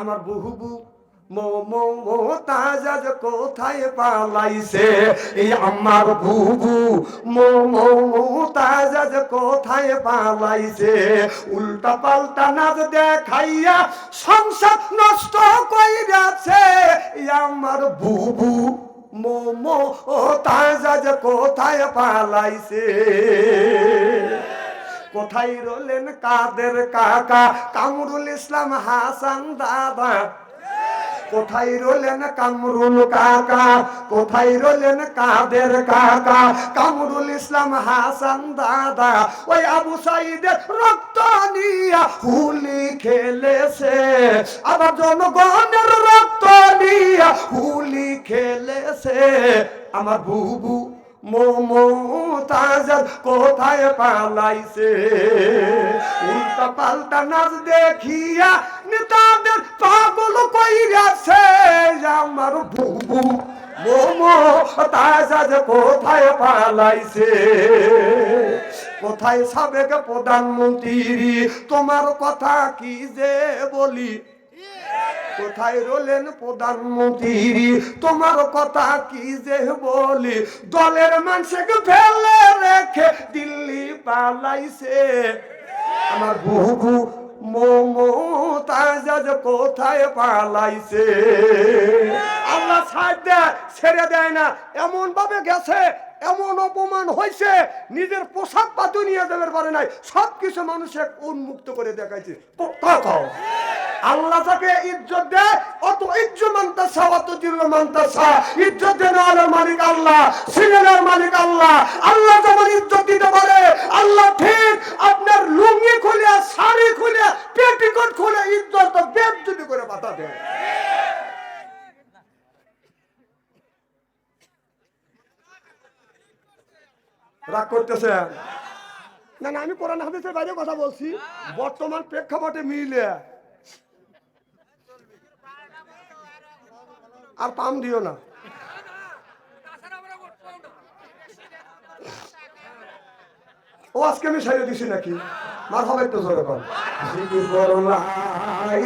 আমার বহুবু মোতাজ কোথায় পালাইছে? আমার পালাইছে? উল্টা পাল্টা নাচ দেখাইয়া সংসার নষ্ট কইরাছে। আমার বুবু মোমো ও তাজাজ কোথায় পালাইছে? কোথায় রলেন কাদের কাকা? কামরুল ইসলাম হাসান দাদা। কোথায় রলেন কামরুল কাকা? কোথায় রলেন কাদের কাকা? কামরুল ইসলাম হাসান দাদা, ওই আবু সাইদের রক্ত নিয়া হুলি খেলেছে। আবার জনগণের রক্ত নিয়া হুলি খেলেছে। আমার বুবু মোমো তাজার কোথায় পালাইছে? উল্টা পাল্টা নাচ দেখিয়া নেতাদের পাগল কইরাছে, আমার বুবু মোমো তাজার কোথায় পালাইছে? কোথায় সাবেক প্রধানমন্ত্রী? তোমার কথা কি যে বলি? কোথায় রলেন প্রধানমন্ত্রী? তোমার কথা কি যে দলের মানুষকে ফেলে রেখে দিল্লি পালাইছে। আমার বহু কোথায় পালাইছে? আল্লাহ ছাড় দেয় ছেড়ে দেয় না। এমন ভাবে গেছে, এমন অপমান হয়েছে নিজের পোশাক পাতু নিয়ে যাবে পারে নাই। সব কিছু মানুষে উন্মুক্ত করে দেখাইছে। আল্লাহ তাকে ইজ্জত দেয়, অত ইজ্জত মানতাসা অত জিল্ল মানতাসা ইজ্জত দেওয়ার মালিক আল্লাহ, সিনেমার মালিক আল্লাহ। আল্লাহ যেমন ইজ্জত দিতে পারে, আল্লাহ ঠিক আপনার লুঙ্গি খুলে, শাড়ি খুলে, পেটিকোট খুলে, ইজ্জত বেদ যদি করে পাতা দেয়। রাগ করতেছে না না, আমি কোরআন হাদিসের বাইরে কথা বলছি। বর্তমান প্রেক্ষাপটে মিলে। আর পাম দিও না। ও আজকে আমি সাইডে দিছি নাকি? মার হবে একটু জোরে কর। জিকির করো লা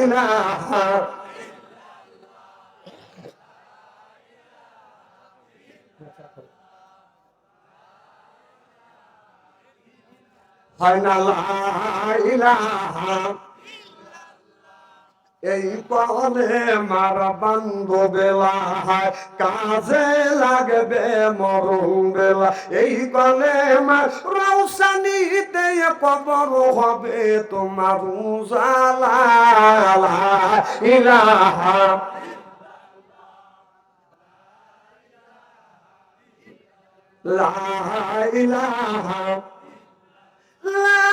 ইলাহা হয় না লা ইলাহা এই পদে মার বান্ধব বেলা কাজে লাগবে মরণ বেলা। এই কলে রৌসানিতে কবর হবে তোমার উজালা ইলাহা। লা ইলাহা। লা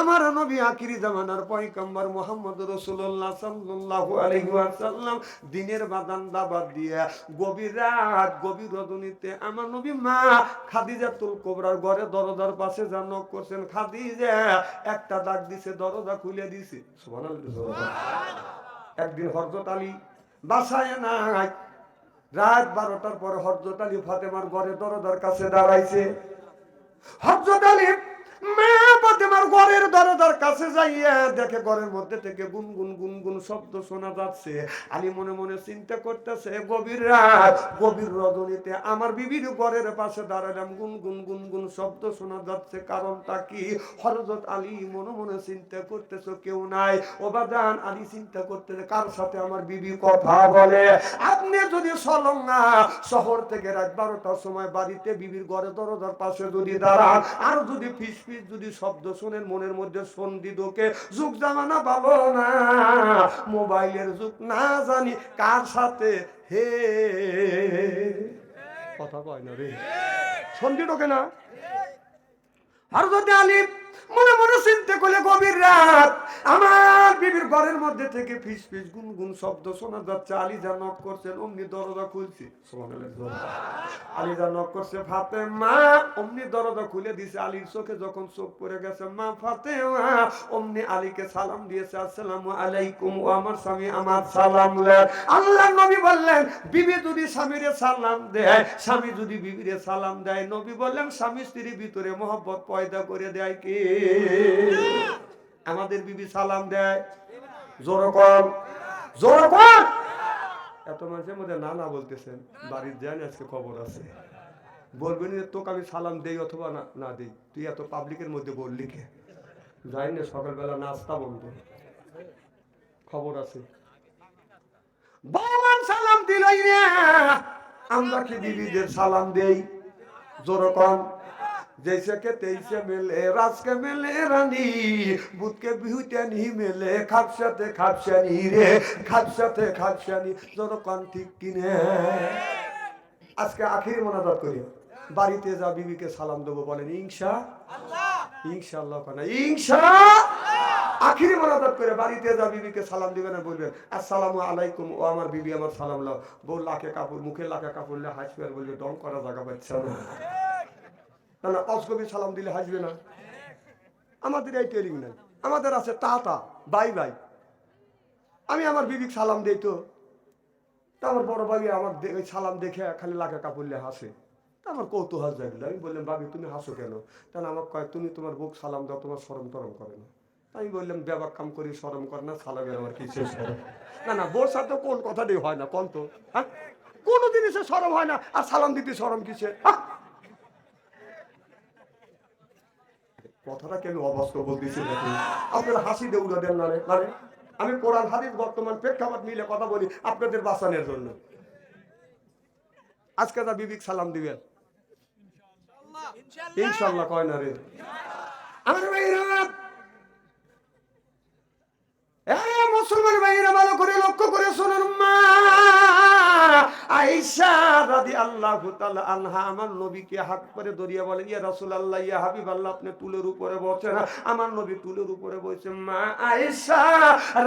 আমার নবী আখিরি জামানার পয়গম্বর মোহাম্মদ রসুল্লাহ সাল্লাল্লাহু আলাইহি ওয়াসাল্লাম দিনের বাদান দাবাত দিয়ে গভীর রাত, গভীর রজনীতে আমার নবী মা খাদিজা খাদিজাতুল কোবরার ঘরে দরজার পাশে যা নক করছেন, খাদিজা, একটা দাগ দিছে, দরজা খুলে দিছে। একদিন হযরত আলী বাসায় নাই। রাত বারোটার পরে হরজত আলী ফাতেমার ঘরে দরজার কাছে দাঁড়াইছে। হরজত আলী মা ফাতেমার ঘরের দরজার কাছে যাইয়া দেখে ঘরের মধ্যে থেকে গুনগুন গুনগুন শব্দ শোনা যাচ্ছে। আলী মনে মনে চিন্তা করতেছে, গভীর রাত, গভীর রজনীতে আমার বিবির ঘরের পাশে দাঁড়ালাম। গুনগুন গুনগুন শব্দ শোনা যাচ্ছে, কারণটা কি? হরজত আলী মনে মনে চিন্তা করতেছে, কেউ নাই। ওবাদান আলী চিন্তা করতেছে, কার সাথে আমার বিবি কথা বলে? আপনি যদি সলঙ্গা শহর থেকে রাত বারোটার সময় বাড়িতে বিবির ঘরে দরজার পাশে যদি দাঁড়ান, আর যদি ফিস ফিস যদি শব্দ শুনেন, মনের মধ্যে সন্ধি ঢোকে যুগ জামানা ভালো না, মোবাইলের যুগ না জানি কার সাথে হে। কথা কয় না রে। সন্ধি ঢোকে না? আর যদি আলিফ মনে মনে চিন্তা করলে গভীর রাত। আমার বিবির ঘরের মধ্যে থেকে ফিস ফিস গুন গুন শব্দ শোনা যাচ্ছে। আলী যা নক করছেন, অমনি দরজা খুলছে। আলী যা নক করছে ফাতে মা অমনি দরজা খুলে দিছে। আলীর চোখে যখন চোখ পড়ে গেছে, মা ফাতে মা অমনি আলীকে সালাম দিয়েছে, আসসালামু আলাইকুম আমার স্বামী, আমার সালাম আল্লাহ নবী বললেন, বিবি যদি স্বামীরে সালাম দেয়, স্বামী যদি বিবিরে সালাম দেয়, নবী বললেন, স্বামী স্ত্রীর ভিতরে মোহব্বত পয়দা করে দেয় কে? আমাদের বিবি সালাম দেয়। জোর কম জোর কম এত মানুষের মধ্যে না না বলতেছেন, বাড়ির যান আজকে খবর আছে। বলবেন যে, তোকে আমি সালাম দেই অথবা না না দিই? তুই এত পাবলিকের মধ্যে বললি কে? যাই না, সকালবেলা নাস্তা বন্ধ। খবর আছে। ভগবান সালাম দিলই না, আমরা কি বিবিদের সালাম দেই? জোরকম जैसे के तैसे मिले रास के मिले रानी बुध के बिहुते नहीं मिले खापसाते खापसानी रे खापसाते खापसानी জোরকম ঠিক কিনে আজকে আখির মোনাজাত করি বাড়িতে যা বিবিকে সালাম দেবো বলেন ইনশা ইনশাআল্লাহ কেন ইনশা আখিরি মোনাজাত করে বাড়িতে যা বিবিকে সালাম দিবেন আর বলবেন আসসালামু আলাইকুম ও আমার বিবি আমার সালাম লাও বউ লাখে কাপড় মুখে লাখে কাপড় লে হাসবে আর বলবে ডং করা জায়গা পাচ্ছে না না না অসগবি সালাম দিলে হাসবে না। আমাদের এই টেলিং নাই। আমাদের আছে টাটা, বাই বাই। আমি আমার বিবিক সালাম দেই তো। তা আমার বড় ভাবি আমার সালাম দেখে খালি লাখে কাপড়লে হাসে। তা আমার কৌতূহল জাগলো। আমি বললাম, ভাবি, তুমি হাসো কেন? তাহলে আমার কয়, তুমি তোমার বুক সালাম দাও, তোমার সরম টরম করে না। আমি বললাম ব্যাপার কাম করি সরম করে না, সালামের আমার কি শেষ করে না না, বোর সাথে কোন কথাটাই হয় না, কোন তো হ্যাঁ? কোনো জিনিসে সরম হয় না। আর সালাম দিতে সরম কিসে হ্যাঁ? কথাটা কেন অবাস্তব বলতেছি আপনারা হাসি দিয়ে দেন না রে। না রে? আমি কোরআন হাদিস বর্তমান প্রেক্ষাপট মিলে কথা বলি আপনাদের বাঁচানোর জন্য। আজকে তা বিবিক সালাম দিবেন। ইনশাল্লাহ কয় না রে? আমার ভাইরা হাত করে ধরিয়ে বলে ইয়া রাসূলুল্লাহ, ইয়া হাবিবাল্লাহ, আপনি টুলের উপরে বসেন আমার নবী টুলের উপরে বসে, মা আয়েশা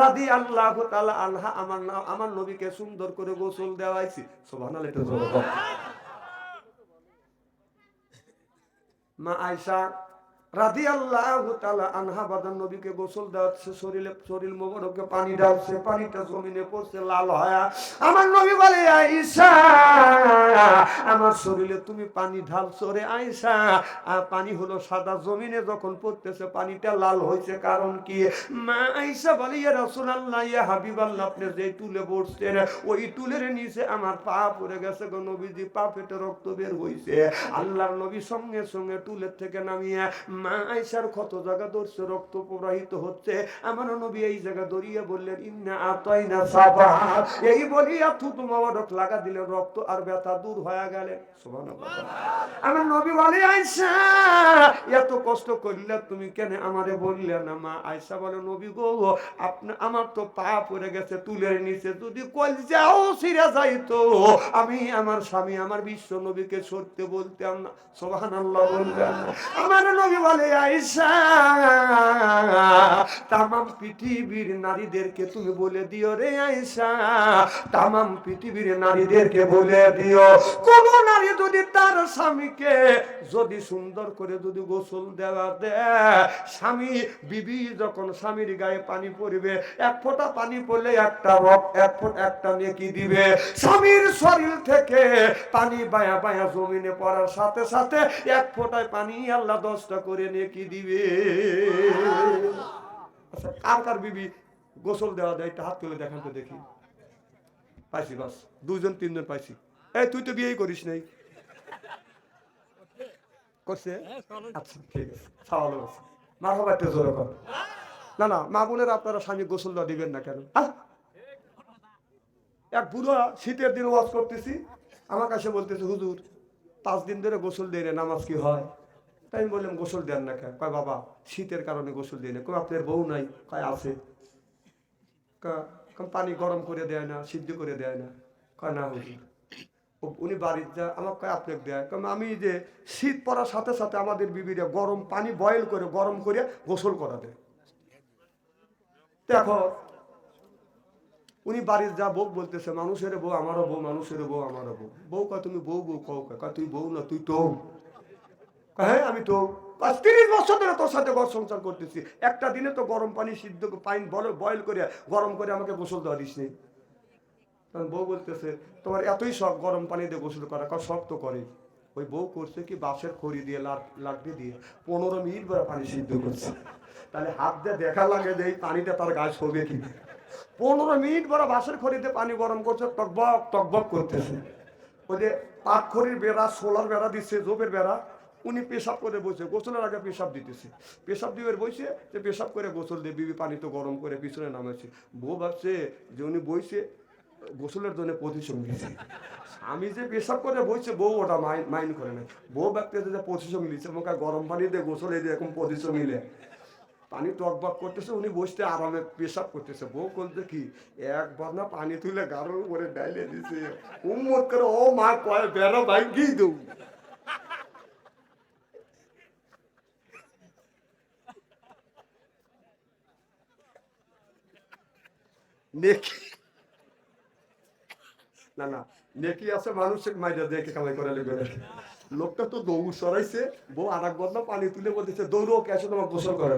রাদিয়াল্লাহু তাআলা আনহা, আমার আমার নবীকে সুন্দর করে গোসল দেওয়াইছি। মা আয়েশা রাধি আল্লাহ আনহা বাদান নবীকে গোসল দেওয়াচ্ছে, শরীরে শরীর মোবারকে পানি ডালছে পানিটা জমিনে পড়ছে, লাল হয়া। আমার নবী বলে আইসা আমার শরীরে তুমি পানি ঢালছো রে আইসা আর পানি হলো সাদা জমিনে যখন পড়তেছে, পানিটা লাল হয়েছে। কারণ কি? মা আইসা বলে, ইয়া রাসূলুল্লাহ, ইয়া হাবিবাল্লাহ, আপনি যে তুলে বসছেন, ওই তুলের নিচে আমার পা পড়ে গেছে গো নবীজি, পা পেটে রক্ত বের হইছে। আল্লাহর নবী সঙ্গে সঙ্গে তুলের থেকে নামিয়ে মা আইসার ক্ষত জায়গা ধরছে, রক্ত প্রবাহিত হচ্ছে। আমার নবী এই জায়গা বললেন, ইন্না আতাইনা সাবা। এই বলিয়া থুতু লাগা দিলে রক্ত আর ব্যথা দূর হয়ে গেলে। আমার নবী বলে আইসা এত কষ্ট করলে তুমি কেন আমারে বললে না মা? আইসা বলে, নবী গো, আপনি, আমার তো পা পড়ে গেছে তুলের নিচে, যদি কল যাও সিরে যাইতো, আমি আমার স্বামী, আমার বিশ্ব নবীকে সত্যি বলতাম না। সোহান আল্লাহ বললেন। আমার নবী বলে তামাম পৃথিবীর নারীদেরকে তুমি বলে দিও রে তামাম পৃথিবীর নারীদেরকে বলে দিও। কোন নারী যদি তার স্বামীকে যদি সুন্দর করে যদি গোসল দেওয়া দেয়, স্বামী, বিবি যখন স্বামীর গায়ে পানি পড়বে, এক ফোঁটা পানি পড়লে একটা রক এক ফোঁট একটা নেকি দিবে। স্বামীর শরীর থেকে পানি বায়া বায়া জমিনে পড়ার সাথে সাথে এক ফোঁটায় পানি আল্লাহ দশটা করে নেকি দিবে? আচ্ছা কার কার বিবি গোসল দেওয়া হাত তুলে দেখান তো দেখি। পাইছি, বাস। দুজন তিনজন পাইছি। তুই তো বিয়েই করিস নাই। করছে? আচ্ছা ঠিক আছে। খাওয়ালো আছে মা বাবা একটু জোরে কর। না না, মা বোনের আপনারা স্বামী গোসল দেওয়া দিবেন না কেন? এক বুড়ো, শীতের দিন ওয়াজ করতেছি। আমার কাছে বলতেছে, হুজুর, পাঁচ দিন ধরে গোসল দেয় নামাজ কি হয়? তাই আমি বললাম গোসল দেন না কেন? কয় বাবা শীতের কারণে গোসল দেয় না। কয় আপনার বউ নাই? কয় আছে। পানি গরম করে দেয় না সিদ্ধ করে দেয় না। কয় না উনি বাড়ির যা আমাকে কয় আপনি দেয়। কারণ আমি যে শীত পড়ার সাথে সাথে আমাদের বিবিরা গরম পানি বয়েল করে গরম করে গোসল করা দেয়। দেখো উনি বাড়ির যা বউ বলতেছে মানুষের বউ আমারও বউ মানুষের বউ আমারও বউ। বউ কয় তুমি বউ বউ কও। কয়, তুই বউ না তুই তো। হ্যাঁ আমি তো পাঁচ তিরিশ বছর ধরে তোর সাথে ঘর সংসার করতেছি। একটা দিনে তো গরম পানি সিদ্ধ বলে বয়েল করে, গরম করে আমাকে গোসল দেওয়া দিস নি বউ বলতেছে, তোমার এতই শখ গরম পানি দিয়ে গোসল করা, কারণ শখ তো করে। ওই বউ করছে কি, বাঁশের খড়ি দিয়ে লাকড়ি দিয়ে পনেরো মিনিট ধরে পানি সিদ্ধ করছে। তাহলে হাত দিয়ে দেখা লাগে যে এই পানিটা তার গাছ হবে কি? পনেরো মিনিট বড় বাঁশের খড়িতে পানি গরম করছে, টকবক টকবক করতেছে। ওই যে পাট খড়ির বেড়া, সোলার বেড়া দিচ্ছে, জোপের বেড়া উনি পেশাব করে বসে, গোসলের আগে পেশাব দিতেছে। পেশাব দিয়ে বইছে যে পেশাব করে গোসল দিয়ে বিবি পানি তো গরম করে পিছনে নামেছে বউ ভাবছে যে উনি বইছে, গোসলের জন্য প্রতিশোধ নিয়েছে। আমি যে পেশাব করে বইছে, বউ ওটা মাইন্ড করে না বউ ব্যক্তিতে যে প্রতিশোধ নিচ্ছে আমাকে গরম পানি দিয়ে গোসল এই এরকম প্রতিশোধ নিলে। পানি টকবক করতেছে, উনি বসতে আরামে পেশাব করতেছে। বউ বলতে কি একবার না পানি তুলে গাড়োর উপরে ডাইলে দিছে। উম্মত করে, ও মা, কয় বেড়া ভাই গিয়ে দেউ নেকি? না না, নেকি আছে মানুষের মাইরে কামাই করে লোকটা তো দৌড় সরাইছে, বউ বদলা পানি তুলে বলতেছে, দৌড়ো তোমার গোসল করা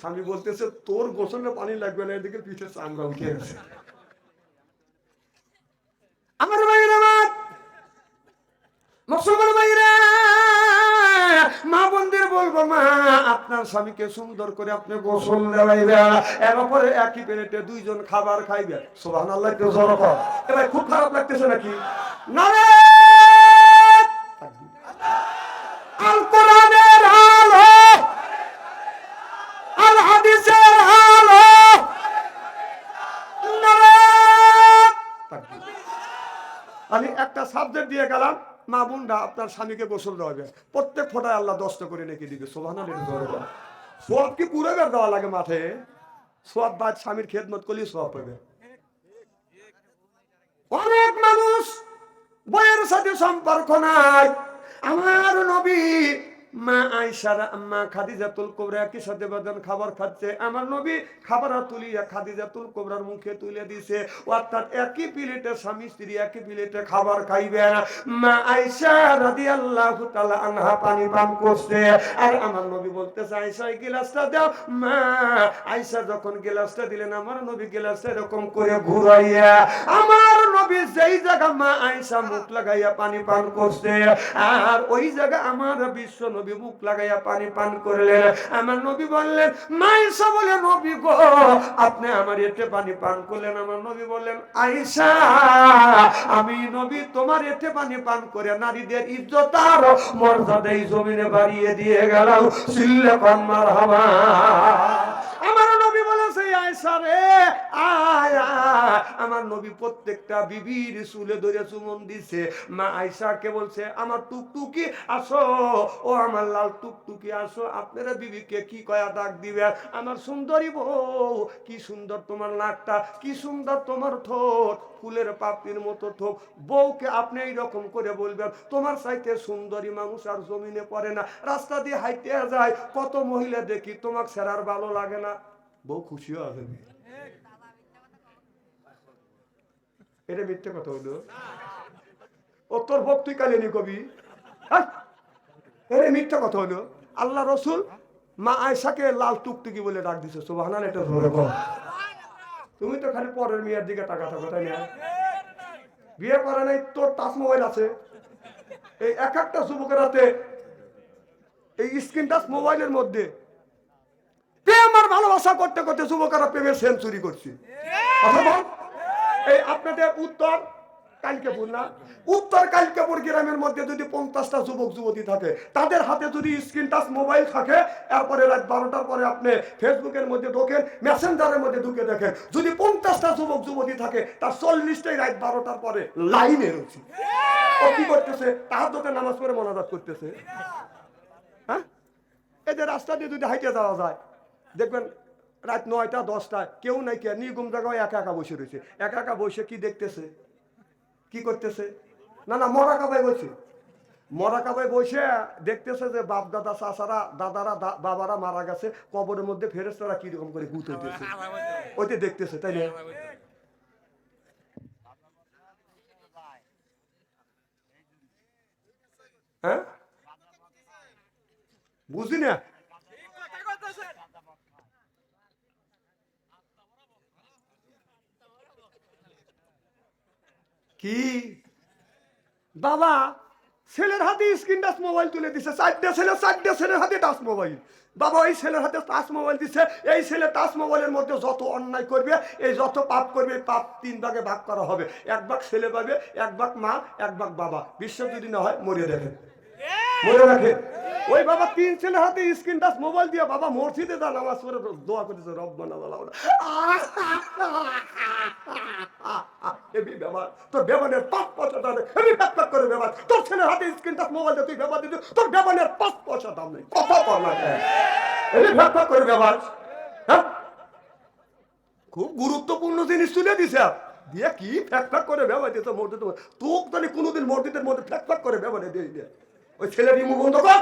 স্বামী বলতেছে, তোর গোসলে পানি লাগবে না, এদিকে পিঠে চামড়া উঠে গেছে আমার ভাইয়ের আমার মুসলমান ভাইরা মা বন্ধের বলব, মা। আপনার স্বামীকে সুন্দর করে আপনি গোসল দেওয়াইবে এরপরে একই প্লেটে দুইজন খাবার খাইবে সোহান আল্লাহ কেউ জড়ো এবার খুব খারাপ লাগতেছে নাকি? না রে আল কোরআনের আলো আল হাদিসের নারে আমি একটা সাবজেক্ট দিয়ে গেলাম মা বোনরা আপনার স্বামীকে গোসল দেওয়া হবে প্রত্যেক ফোটায় আল্লাহ দশটা করে নেকি দিবে সোভানা সব কি পুরো বের দেওয়া লাগে মাঠে? সব বাদ স্বামীর খেদমত করলে সব পাবে অনেক মানুষ বইয়ের সাথে সম্পর্ক নাই। আমার নবী মা আয়সার মা খাদিজাতুল কোবরা একই সাথে বাদান খাবার খাচ্ছে? আমার নবী খাবার তুলিয়া খাদিজাতুল কোবরার মুখে তুলে দিছে। অর্থাৎ একই প্লেটে স্বামী, স্ত্রী একই প্লেটে খাবার খাইবে মা আয়সা রাদিয়াল্লাহু তাআলা আনহা পানি পান করছে। আর আমার নবী বলতেছে আয়সা গিলাসটা দাও। মা আয়সা যখন গিলাসটা দিলেন, আমার নবী গিলাসটা এরকম করে ঘুরাইয়া, আমার নবী যেই জায়গা মা আয়সা মুখ লাগাইয়া পানি পান করছে, আর ওই জায়গা আমার বিশ্ব নবী মুখ লাগাইয়া পানি পান করলেন। আমার নবী বললেন মাইসা বলে নবী গো, আপনি আমার এতে পানি পান করলেন। আমার নবী বললেন আইসা আমি নবী তোমার এতে পানি পান করে নারীদের ইজ্জত আর মর্যাদা এই জমিনে বাড়িয়ে দিয়ে গেলাম। সিল্লে পান মার নবী বলেছে আয়। আমার নবী প্রত্যেকটা বিবির চুলে ধরে চুমন দিছে। মা বলছে, আমার টুকটুকি আসো, ও আমার লাল টুকটুকি আসো। আপনারা বিবিকে কি কয়া ডাক দিবে আমার সুন্দরী বউ, কি সুন্দর তোমার নাকটা, কি সুন্দর তোমার ঠোঁট, ফুলের পাপড়ির মতো ঠোক বউকে আপনি এইরকম করে বলবেন, তোমার সাইতে সুন্দরী মানুষ আর জমিনে পড়ে না। রাস্তা দিয়ে হাইতে যায়, কত মহিলা দেখি তোমাকে সেরার ভালো লাগে না। বউ খুশিও আছে। এটা মিথ্যে কথা হলো ও তোর ভোগ তুই কালিনি কবি? এটা মিথ্যে কথা হলো আল্লাহ রসুল মা আয়সাকে লাল টুকটুকি বলে ডাক দিছে সুবহানাল এটা তুমি তো খালি পরের মেয়ের দিকে টাকা থাকো, তাই না? বিয়ে করে নাই, তোর মোবাইল আছে। এই এক একটা যুবকের হাতে এই স্ক্রিন টাচ মোবাইলের মধ্যে আর ভালোবাসা করতে করতে যুবকেরা প্রেমের সেঞ্চুরি করছে। এই আপনাদের উত্তর কালকেপুর না? উত্তর কালকেপুর গ্রামের মধ্যে যদি পঞ্চাশটা যুবক, যুবতী থাকে, তাদের হাতে যদি স্ক্রিন টাচ মোবাইল থাকে, এরপরে রাত বারোটার পরে আপনি ফেসবুকের মধ্যে ঢোকেন মেসেঞ্জারের মধ্যে ঢুকে দেখেন। যদি পঞ্চাশটা যুবক, যুবতী থাকে, তার চল্লিশটাই রাত বারোটার পরে লাইনে রয়েছে। ও কি করতেছে? তাহার দোকে নামাজ পড়ে মনাজাত করতেছে। হ্যাঁ? যে রাস্তা দিয়ে যদি হাইটে যাওয়া যায় দেখবেন রাত নয়টা দশটায় কেউ নাই কে নিগুম জায়গায় একা একা বসে রয়েছে। একা একা বসে কি দেখতেছে? কি করতেছে? না না মরা কাবাই বসে। মরা কাবাই বসে দেখতেছে যে বাপ দাদা চাচারা দাদারা বাবারা মারা গেছে কবরের মধ্যে ফেরেস্তারা কীরকম করে গুত হইতেছে ওইতে দেখতেছে তাই না? হ্যাঁ বুঝি না কি? বাবা, ছেলের হাতে স্ক্রিন টাচ মোবাইল তুলে দিছে। চারটে ছেলে, চারটে ছেলের হাতে টাচ মোবাইল বাবা ওই ছেলের হাতে টাচ মোবাইল দিছে। এই ছেলে টাচ মোবাইলের মধ্যে যত অন্যায় করবে, এই যত পাপ করবে পাপ তিন ভাগে ভাগ করা হবে। এক ভাগ ছেলে পাবে, এক ভাগ মা, এক ভাগ বাবা। বিশ্ব যদি না হয়, মরিয়ে দেখেন মনে রাখে ওই বাবা, তিন ছেলে হাতে স্ক্রিন টাচ মোবাইল দিয়ে বাবা মসজিদে যা নামাজ পড়ে, দোয়া করেছে, রব্বানা বলা হ্যাঁ? খুব গুরুত্বপূর্ণ জিনিস তুলে দিছে। দিয়ে কি ফ্যাক ফ্যাক করে ব্যবহার দিতে মসজিদ তোক তাহলে কোনোদিন মসজিদের মধ্যে ফ্যাক ফ্যাক করে ব্যবহার দিয়ে দিয়ে ওই ছেলে রিমু বন্ধ কর।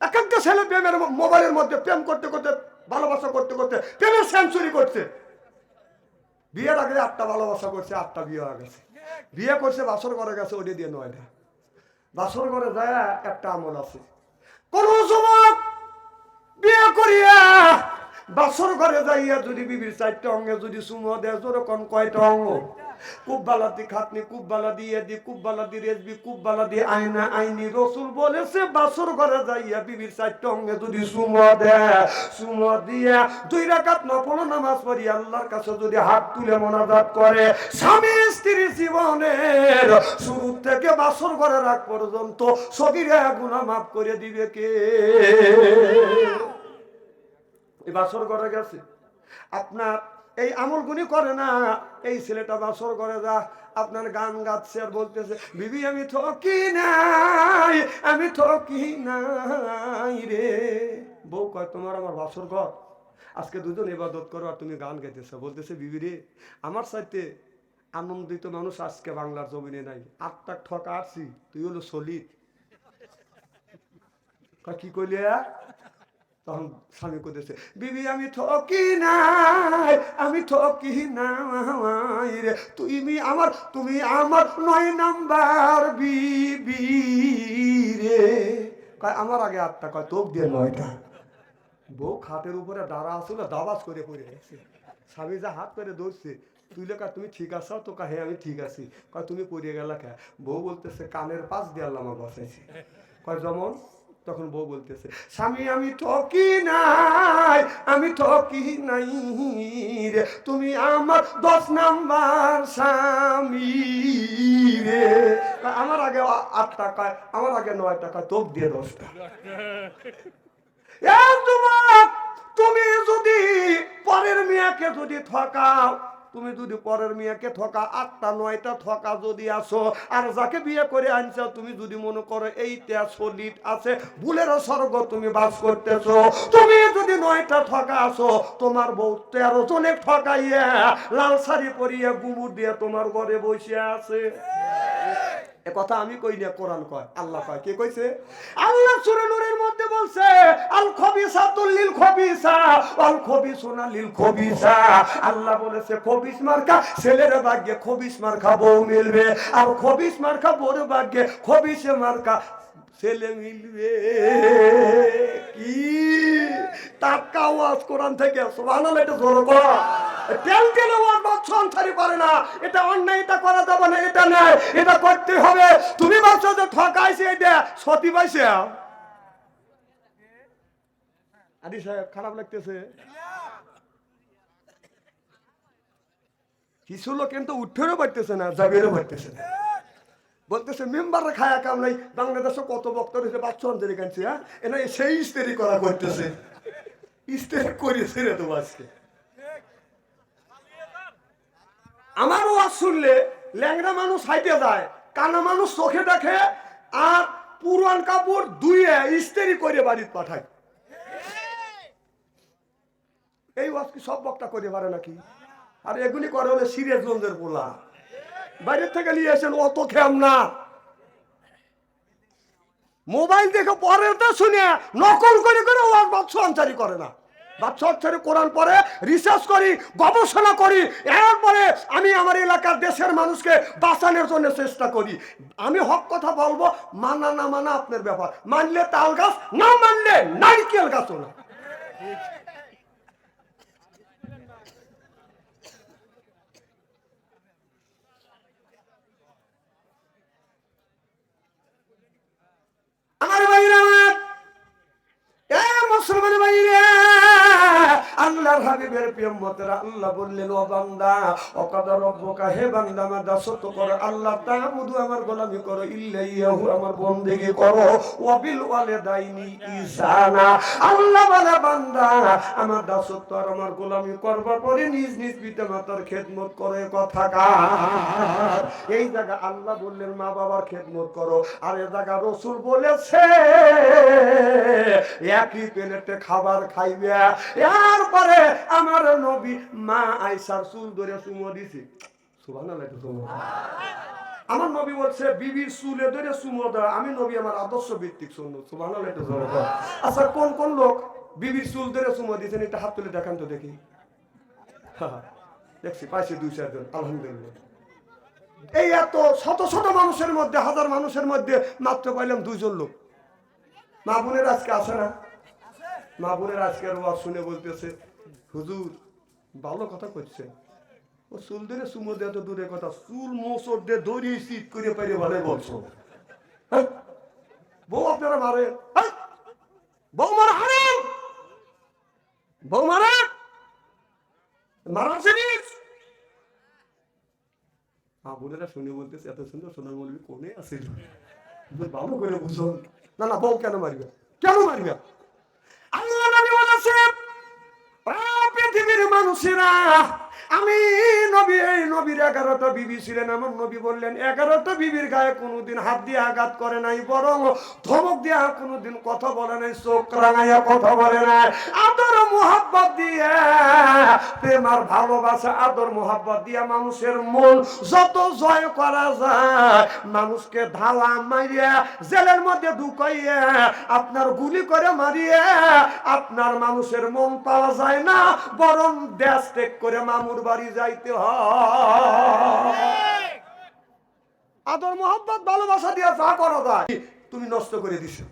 এক একটা ছেলে প্রেমের মোবাইলের মধ্যে প্রেম করতে করতে, ভালোবাসা করতে করতে, প্রেমের সেঞ্চুরি করছে। বিয়ের আগে আটটা ভালোবাসা করছে, আটটা বিয়ে হয়ে গেছে। বিয়ে করছে, বাসর ঘরে গেছে ওটি দিয়ে নয় না। বাসর ঘরে যায় একটা আমল আছে। কোন যুবক বিয়ে করিয়া বাসর ঘরে যাইয়া যদি বিবির চারটে অঙ্গে যদি সুমো দেয় যেরকম কয়টা অঙ্গ কুব্বালা দি খাতনি কুব্বালা দিয়ে দি কুব্বালা দি রেজবি কুব্বালা দি আয়না আইনি রসুল বলেছে বাসর ঘরে যাইয়া বিবির চারটে অঙ্গে যদি সুমো দেয় সুমো দিয়া। দুই রাকাত নফল নামাজ পড়ি আল্লাহর কাছে যদি হাত তুলে মোনাজাত করে স্বামী স্ত্রী জীবনের শুরু থেকে বাসর ঘরে রাখ পর্যন্ত সবিরে গুণা মাফ করে দিবে কে? বাসর ঘরে গেছে। আপনার এই আমলগুনি করে না এই ছেলেটা বাসর করে যা আপনার গান গাচ্ছে আর বলতেছে বিবি আমি থকি নাই আমি থকি নাই রে। বউ কয় তোমার আমার বাসর ঘর। আজকে দুজন ইবাদত করো আর তুমি গান গাইতেছো। বলতেছে বিবি রে আমার সাথে আনন্দিত মানুষ আজকে বাংলার জমিনে নাই। আটটা ঠকা আসছি তুই হলো কয়, কি কইলি? তখন স্বামী কইতেছে, বিবি, আমি ঠকি নাই, আমি ঠকি নাই রে। তুমি আমার তুমি আমার নয় নাম্বার বিবি রে। আমার আগে আটটা, কয় তোক দিয়ে নয়টা। বউ খাটের উপরে দাঁড়া আসছিল দাবাস করে পড়ে গেছে। স্বামী যা হাত করে ধরছে, তুই লেখা, তুমি ঠিক আছো? তো কা হ্যাঁ আমি ঠিক আছি। কয়, তুমি পড়ে গেলা কে? বউ বলতেছে, কানের পাশ দিয়ে আল্লাহ আমার বসাইছে। কয় যেমন তখন বউ বলতেছে, স্বামী, আমি ঠকি নাই, আমি ঠকি নাই রে। তুমি আমার দশ নাম্বার স্বামী রে। আমার আগে আট টাকায়, আমার আগে নয় টাকা তোপ দিয়ে দশটা। তুমি যদি পরের মেয়াকে যদি ঠকাও তুমি যদি পরের মেয়েকে ঠকা, আটটা, নয়টা ঠকা যদি আসো, আর যাকে বিয়ে করে আনছ, তুমি যদি মনে করো এইটা সলিড আছে, ভুলের স্বর্গ তুমি বাস করতেছ। তুমি যদি নয়টা থকা আসো, তোমার বউ তেরো জনে ঠকাইয়া লাল শাড়ি পরিয়ে গুমুর দিয়ে তোমার ঘরে বসে আছে। এ কথা আমি কই না কোরআন কয়, আল্লাহ কয়, কে কইছে? আল্লাহ সূরা নূরের মধ্যে বলছে, আল খবিসাতুল লিল খবিসা আল খবিসুনা লিল খবিসা। আল্লাহ বলেছে, খবিস মার্কা, ছেলের ভাগ্যে খবিস মার্কা বউ মিলবে, আর খবিস মার্কা বউর ভাগ্যে খবিসে মার্কা ছেলে মিলবে। কি? টাটকা আওয়াজ কোরআন থেকে, সুবহানাল্লাহ, এটা জোর কর না। এটা অন্যায়, এটা করা যাবে না, এটা এটা করতে হবে। তুমি যে ঠকাইছে এটা, সতী পাইছে। আদি সাহেব, খারাপ লাগতেছে। কিছু লোক কিন্তু উঠেরও পারতেছে না জাগেরও পারতেছে না। বলতেছে, মেম্বাররা খায়া কাম নাই। বাংলাদেশে কত বক্তর হয়েছে বাচ্চা অন্তরে কানছে হ্যাঁ? সেই ইস্তেরি করা করতেছে। ইস্তেরি করেছে রে তো আজকে। আমার ওয়াজ শুনলে ল্যাংড়া মানুষ হাইটে যায়, কানা মানুষ চোখে দেখে, আর পুরান কাপড় ধুয়ে ইস্তেরি করে বাড়িতে পাঠায়। এই ওয়াজ কি সব বক্তা করে পারে নাকি? আর এগুলি করে হলে সিরিয়াসগঞ্জের পোলা। বাইরের থেকে নিয়ে এসেন অত খেয়াম না। মোবাইল দেখে পরে তো শুনে নকল করে করে ওয়াজ বাচ্চা আনসারি করে না। বাচ্চা আনসারি কোরআন পরে রিসার্চ করি, গবেষণা করি, এরপরে আমি আমার এলাকার দেশের মানুষকে বাঁচানোর জন্য চেষ্টা করি। আমি হক কথা বলব, মানা না মানা আপনার ব্যাপার। মানলে তাল গাছ, না মানলে নারিকেল গাছও না। আমার আমার, এ মুসলমান ভাইরা। আল্লাহর হাবিবের প্রেমতরা আল্লাহ বললেন, ও বান্দা অকাদা রব্বকা, হে বান্দা, আমার দাসত্ব করো, আল্লাহ তাআবুদু, আমার গোলামি করো, ইল্লাইয়াহু, আমার বন্দেগী করো, ওয়াবিল ওয়ালিদাইনি ইহসানা। আল্লাহ বলে, বান্দা, আমার দাসত্ব আর আমার গোলামি করবার পরে নিজ নিজ পিতামাতার খেদমত করে কথা কার? এই জায়গা আল্লাহ বললেন, মা বাবার খেদমত করো। আর এ জায়গা রসুল বলেছে, একই প্লেটে খাবার খাইবে এরপরে আমার নবী মা আইসার চুল ধরে চুমো দিছে। আমার নবী বলছে বিবির চুলে ধরে চুমো দেওয়া আমি নবী, আমার আদর্শ ভিত্তিক সুবহানাল্লাহ, একটু আচ্ছা কোন কোন লোক বিবির চুল ধরে চুমো দিয়েছেন এটা হাত তুলে দেখান তো দেখি। দেখছি, পাইছি দুই চারজন আলহামদুলিল্লাহ। এই এত শত শত মানুষের মধ্যে, হাজার মানুষের মধ্যে মাত্র পাইলাম দুইজন লোক। মা বোনের আজকে আসে না? মা বোনের আজকে ওয়াজ শুনে বলতেছে, হুজুর, ভালো কথা করছে ও চুল ধরে সুমো দিয়ে তো দূরের কথা, চুল মোসর দিয়ে দড়ি শীত করে পাইরে ভালো বলছো। হ্যাঁ? বউ আপনারা মারে। হ্যাঁ? বউ মারা হারাম! বউ মারা? মারার জিনিস মা বোনেরা শুনে বলতেছে, এত সুন্দর সোনার মৌলবি কোনে আছে? ভালো করে বুঝো। না না, বউ কেন মারবে? কেন মারবে আল্লাহ নবী বলেছে "ও পৃথিবীর মানুষেরা আমি নবী, এই নবীর এগারোটা বিবি ছিলেন আমার নবী বললেন, এগারোটা বিবির গায়ে কোনোদিন হাত দিয়ে আঘাত করে নাই, বরং ধমক দিয়ে কোনোদিন কথা বলে নাই, চোখ রাঙাইয়া কথা বলে নাই। আদর মোহাব্বত দিয়ে, প্রেম আর ভালোবাসা, আদর মোহাব্বত দিয়ে মানুষের মন যত জয় করা যায়, মানুষকে ধালা মারিয়া, জেলের মধ্যে ঢুকাইয়া, আপনার গুলি করে মারিয়ে, আপনার মানুষের মন পাওয়া যায় না, বরং দেশ ত্যাগ করে মামুর বাড়ি যাইতে হয়। আদর মোহাম্মত ভালোবাসা দিয়া যা করা যায় তুমি নষ্ট করে দিছো।